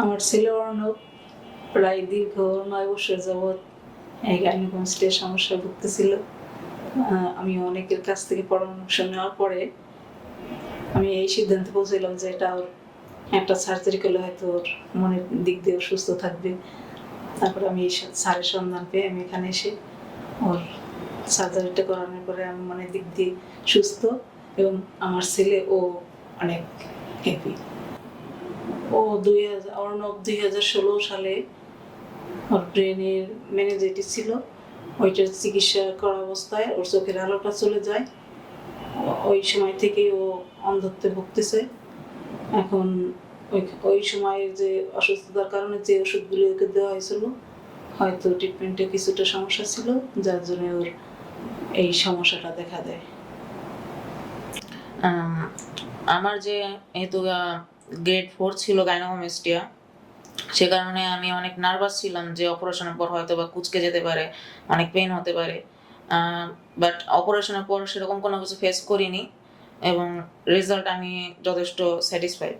আমার ছেলে অর্ণব প্রায় দীর্ঘ নয় বছর যাবৎ এই গাইনোকনস্টের সমস্যায় ভুগতেছিল। আমি অনেকের কাছ থেকে পরামর্শ নেওয়ার পরে আমি এই সিদ্ধান্তে পৌঁছলাম যে এটা ওর একটা সার্জারি করলে হয়তো ওর মনের দিক দিয়ে সুস্থ থাকবে। তারপরে আমি এই সা- স্যারের সন্ধান পেয়ে আমি এখানে এসে ওর সার্জারিটা করানোর পরে আমি মনের দিক দিয়ে সুস্থ এবং আমার ছেলে ও অনেক হ্যাপি ও দুই হাজার অর্ণব দুই হাজার ষোলো সালে ওর ব্রেনের মেনেজাইটিস ছিল, ওইটার চিকিৎসা করা অবস্থায় ওর চোখের আলোটা চলে যায়। ওই সময় থেকেই ও অন্ধত্বে ভুগতেছে। এখন ওই ওই সময়ের যে অসুস্থতার কারণে যে ওষুধগুলো ওকে দেওয়া হয়েছিল, হয়তো ট্রিটমেন্টে কিছুটা সমস্যা ছিল, যার জন্য ওর এই সমস্যাটা দেখা দেয়। আমার যে যেহেতু গ্রেড ফোর ছিল গাইনোকমেস্টিয়া সে কারণে আমি অনেক নার্ভাস ছিলাম যে অপারেশনের পর হয়তো বা কুচকে যেতে পারে, অনেক পেন হতে পারে। বাট অপারেশনের পর সেরকম কোনো কিছু ফেস করিনি এবং রেজাল্ট আমি যথেষ্ট স্যাটিসফাইড